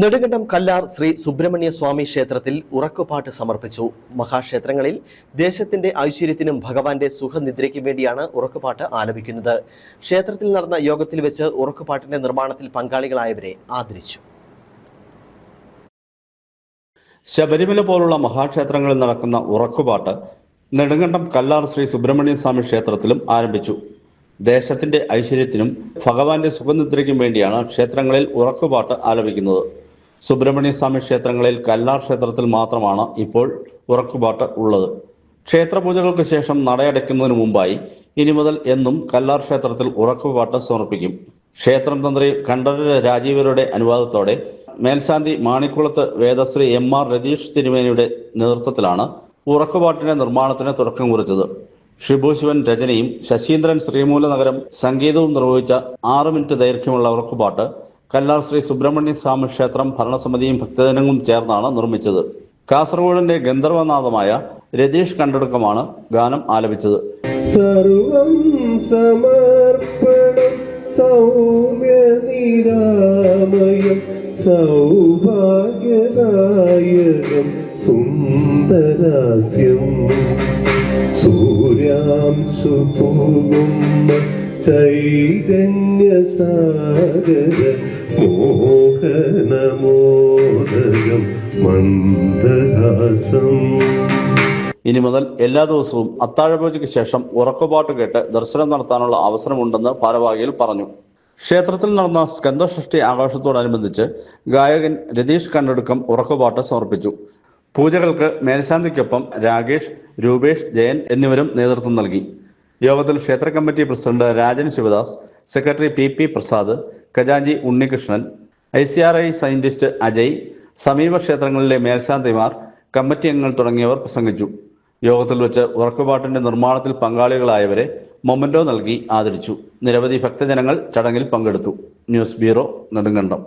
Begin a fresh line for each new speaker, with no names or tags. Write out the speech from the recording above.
നെടുങ്കണ്ടം കല്ലാർ ശ്രീ സുബ്രഹ്മണ്യ സ്വാമി ക്ഷേത്രത്തിൽ ഉറക്കുപാട്ട് സമർപ്പിച്ചു. മഹാക്ഷേത്രങ്ങളിൽ ദേശത്തിന്റെ ഐശ്വര്യത്തിനും ഭഗവാന്റെ സുഖനിദ്രയ്ക്കും വേണ്ടിയാണ് ഉറക്കുപാട്ട് ആലപിക്കുന്നത്. ക്ഷേത്രത്തിൽ നടന്ന യോഗത്തിൽ വെച്ച് ഉറക്കുപാട്ടിന്റെ നിർമ്മാണത്തിൽ പങ്കാളികളായവരെ ആദരിച്ചു.
ശബരിമല പോലുള്ള മഹാക്ഷേത്രങ്ങളിൽ നടക്കുന്ന ഉറക്കുപാട്ട് നെടുങ്കണ്ടം കല്ലാർ ശ്രീ സുബ്രഹ്മണ്യ സ്വാമി ക്ഷേത്രത്തിലും ആരംഭിച്ചു. ദേശത്തിന്റെ ഐശ്വര്യത്തിനും ഭഗവാന്റെ സുഖനിദ്രയ്ക്കും വേണ്ടിയാണ് ക്ഷേത്രങ്ങളിൽ ഉറക്കുപാട്ട് ആലപിക്കുന്നത്. സുബ്രഹ്മണ്യ സ്വാമി ക്ഷേത്രങ്ങളിൽ കല്ലാർ ക്ഷേത്രത്തിൽ മാത്രമാണ് ഇപ്പോൾ ഉറക്കുപാട്ട് ഉള്ളത്. ക്ഷേത്രപൂജകൾക്ക് ശേഷം നടയടയ്ക്കുന്നതിന് മുമ്പായി ഇനി മുതൽ എന്നും കല്ലാർ ക്ഷേത്രത്തിൽ ഉറക്കുപാട്ട് സമർപ്പിക്കും. ക്ഷേത്രം തന്ത്രി കണ്ഠര രാജീവരുടെ അനുവാദത്തോടെ മേൽശാന്തി മാണിക്കുളത്ത് വേദശ്രീ എം ആർ രതീഷ് തിരുമേനിയുടെ നേതൃത്വത്തിലാണ് ഉറക്കുപാട്ടിന്റെ നിർമ്മാണത്തിന് തുടക്കം കുറിച്ചത്. ഷിബു രചനയും ശശീന്ദ്രൻ ശ്രീമൂല നഗരം സംഗീതവും നിർവഹിച്ച ആറ് മിനിറ്റ് ദൈർഘ്യമുള്ള ഉറക്കുപാട്ട് കല്ലാർ ശ്രീ സുബ്രഹ്മണ്യ സ്വാമി ക്ഷേത്രം ഭരണസമിതിയും ഭക്തജനങ്ങളും ചേർന്നാണ് നിർമ്മിച്ചത്. കാസർഗോഡിന്റെ ഗന്ധർവനാഥമായ രതീഷ് കണ്ടെടുക്കമാണ് ഗാനം ആലപിച്ചത്.
സർവം സൗഭാഗ്യദായകം സുന്ദരാസ്യം. സൂര്യാംശു പോകുന്ന ചൈതന്യസാഗര മോഹനമോദകം മന്ദഹാസം.
ഇനി മുതൽ എല്ലാ ദിവസവും അത്താഴപൂജയ്ക്ക് ശേഷം ഉറക്കുപാട്ട് കേട്ട് ദർശനം നടത്താനുള്ള അവസരമുണ്ടെന്ന് ഭാരവാഹികൾ പറഞ്ഞു. ക്ഷേത്രത്തിൽ നടന്ന സ്കന്ധഷ്ടി ആഘോഷത്തോടനുബന്ധിച്ച് ഗായകൻ രതീഷ് കണ്ടെടുക്കം ഉറക്കുപാട്ട് സമർപ്പിച്ചു. പൂജകൾക്ക് മേൽശാന്തിക്കൊപ്പം രാകേഷ് രൂപേഷ് ജയൻ എന്നിവരും നേതൃത്വം നൽകി. യോഗത്തിൽ ക്ഷേത്ര committee president Rajan Sivadas secretary P P Prasad ഖജാഞ്ചി Unnikrishnan I C R I scientist Ajay സമീപ ക്ഷേത്രങ്ങളിലെ മേൽശാന്തിമാർ കമ്മിറ്റി അംഗങ്ങൾ തുടങ്ങിയവർ പ്രസംഗിച്ചു. യോഗത്തിൽ വെച്ച് ഉറക്കുപാട്ടിന്റെ നിർമ്മാണത്തിൽ പങ്കാളികളായവരെ മൊമന്റോ നൽകി ആദരിച്ചു. നിരവധി ഭക്തജനങ്ങൾ ചടങ്ങിൽ പങ്കെടുത്തു. News bureau Nedumkandam.